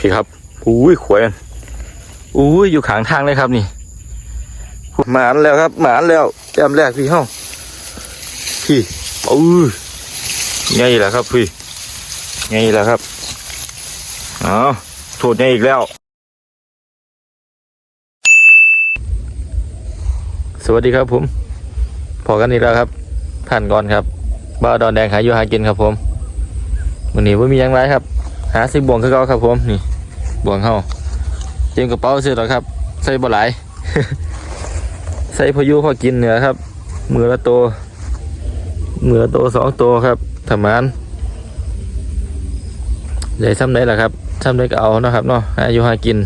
พี่ครับอุ้ยขวยมันอุ้ยอยู่ขางทางเลยครับนี่หมานแล้วครับ หมานแล้วแต้มแรกพี่เฮ้าพี่อุ้ยไงล่ะครับพี่ไงล่ะครับอ๋อโทษไงอีกแล้ว สวัสดีครับผมพอกันอีกแล้วครับท่านก่อนครับบ้าวดอนแดงหาอยู่หากินครับผมวันนี้ว่ามีหยังไรครับ หาสิบ่วงคือเก่าครับผมนี่บ่วงเฮาเตรียมกระเป๋าเสร็จแล้วครับ ใส่บ่หลาย ใส่พายุพอกินเหนือครับ มือละโตมือละโตวสองตัวครับทำมานใหญ่ซ้ำได้ล่ะครับซ้ำได้ก็เอานะครับเนาะหายู่หากิน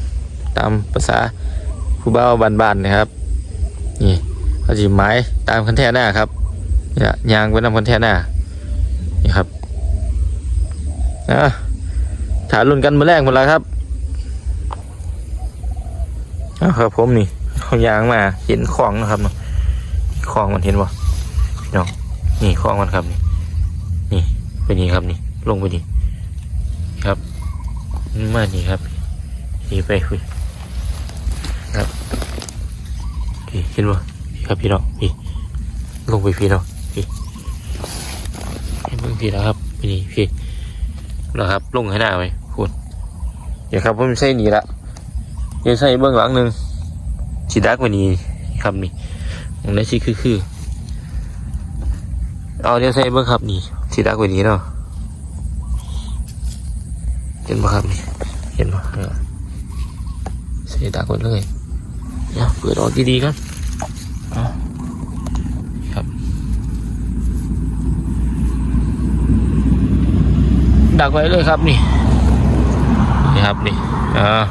ตามภาษาผู้บ่าวบานๆนะครับ นี่เขาจีไม้ตามคันแท่หน้าครับเนี่ยยางไว้นำคันแท่หน้านี่ครับนะ ถารุ่นกันมาแรกหมดแล้วครับเอาครับผมนี่เขายางมาเห็นคลองนะครับเนาะคลองมันเห็นบ่เนาะนี่คลองมันครับนี่นี่ไปนี่ครับนี่ ลงไปนี่ครับมานี่ครับนี่ไปคุยครับพี่เห็นบ่พี่ครับพี่เนาะพี่ลงไปพี่เนาะพี่ให้เบิ่งพี่แล้วครับไปนี่พี่ นะครับลงให้หน้าไปพูดเดี๋ยวครับผมใส่นี่ละเดี๋ยวใส่เบื้องหลังหนึ่งสีดักวันนี้ครับนี่ตรงนี้สิคือคือเอาเดี๋ยวใส่เบื้องครับนี่สีดักวันนี้เนาะเห็นปะครับนี่เห็นปะเออใส่ดักไว้เลยเดี๋ยวเปิดออกดีๆกันเอาครับ ดักไว้เลยครับนี่นี่ครับนี่อ่า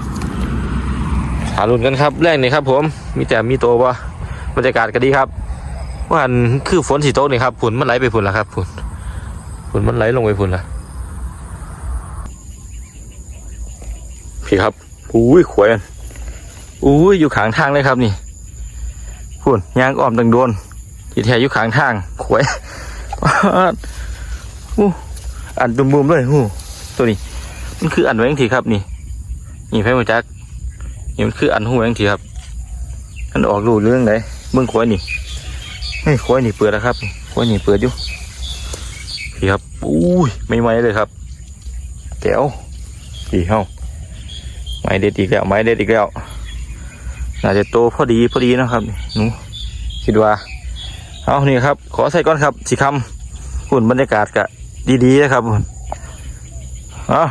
หาลุ้นกันครับแรกนี่ครับผม มีแต่มีโตวะบรรยากาศก็ดีครับว่าอันคือฝนสีโตกนี่ครับฝนมันไหลไปฝนแล้วครับฝนฝนมันไหลลงไปฝนแล้วพี่ครับอุ้ยขวยอุ้ยอยู่ขางทางเลยครับนี่ฝนยางอ้อมดังโดนที่แท้อยู่ขางทางขวยอู้ อันดุมบุมๆเลยหูตัวนี้ มันคืออันแหวงทีครับนี่ นี่ไฟมาจักนี่มันคืออันหูแหวงทีครับอันออกรูเรื่องไหนเบื้องขวานี่เฮ้ยขวานี่เปิดแล้วครับขวานี่เปิดอยู่พี่ครับอุ้ยไม่ไหวเลยครับแก้วพี่เฮาไม้เด็ดอีกแล้วไม้เด็ดอีกแล้วน่าจะโตพอดีพอดีนะครับหนูคิดว่าเอานี่ครับ ขอใส่ก้อนครับสีคำหุ่นบรรยากาศกะ ดีๆนะครับผมเอา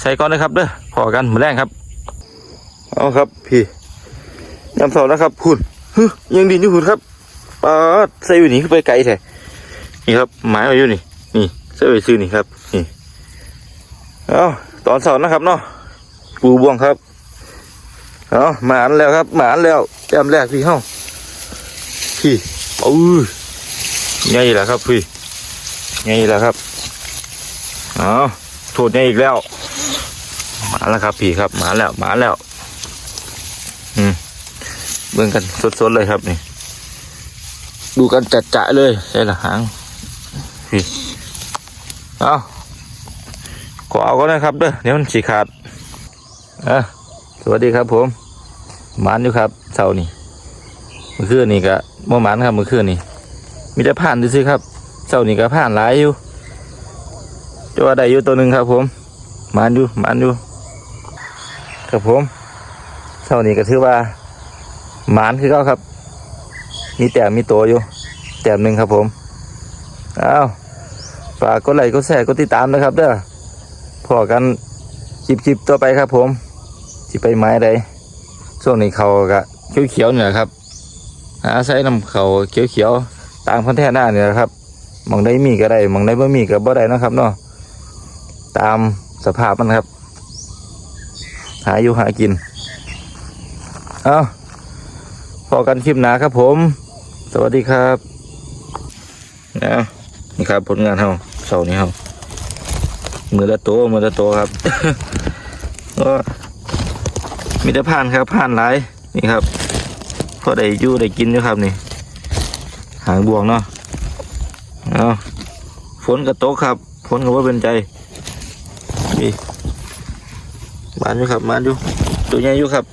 ใส่ก่อนนะครับเด้อพอกันมือแรงครับ เอาครับพี่ยำเสานะครับพุ่นฮึยังดินอยู่พุ่นครับปาดใส่อยู่นี่ขึ้นไปไกลแท้นี่ครับหมายไว้อยู่นี่ นี่ใส่ไว้ซื้อนี่ครับนี่เอาตอนเสาร์นะครับเนาะปูบ่วงครับเอาหมานแล้วครับ หมานแล้วแต้มแรกพี่เฮ้าพี่อุ้ยไงล่ะครับพี่ ไงล่ะครับอ๋อโทษไงอีกแล้วมาแล้วครับพี่ครับมาแล้วมาแล้ว อืมเบิ่งกันสดๆเลยครับนี่ ดูกันจัดจะๆเลยใช่ละหางพี่เอาขอเอาก็ได้ครับเด้อเดี๋ยวมันฉีกขาดอะสวัสดีครับผมหมานอยู่ครับเสาร์นี่เมื่อคืนนี่ก็บ่หมานครับเมื่อคืนนี่มีแต่ผ่านซื้อๆครับ เจ้านี่ก็ผ่านหลายอยู่จะว่าได้อยู่ตัวหนึ่งครับ ผมมานอยู่มานอยู่ครับผมเจ้านี่ก็ถือว่าหมานคือเขาครับ มีแต้มมีตัวอยู่ แต้มหนึ่งครับผมอ้าวฝากกดไลค์กดแชร์กดติดตามนะครับเด้อพอกันคลิปคลิปต่อไปครับ ผมสิไปไม้ใดช่วงนี้เขาก็เขียวๆเนี่ยครับหาใส่น้ำเขาเขียวๆตามคอนแทนหน้าเนี่ยนะครับ มองได้มีก็ได้หมองได้บ่มีก็บ่ได้นะครับเนาะตามสภาพมันครับ หาอยู่หากิน เอาพอกันคลิปหนาครับผม สวัสดีครับนะนี่ครับผลงานเฮาเสาร์นี้เฮามือละโตวมือละโตวครับก็มีแต่ผ่านครับผ่านหลายนี่ครับพอได้อยู่ได้กินอยู่ครับนี่ หางบวงเนาะ เอาฝนกระตกครับ ฝนก็ว่าเป็นใจนี่มาอยู่ครับมาอยู่ ตัวใหญ่อยู่ครับ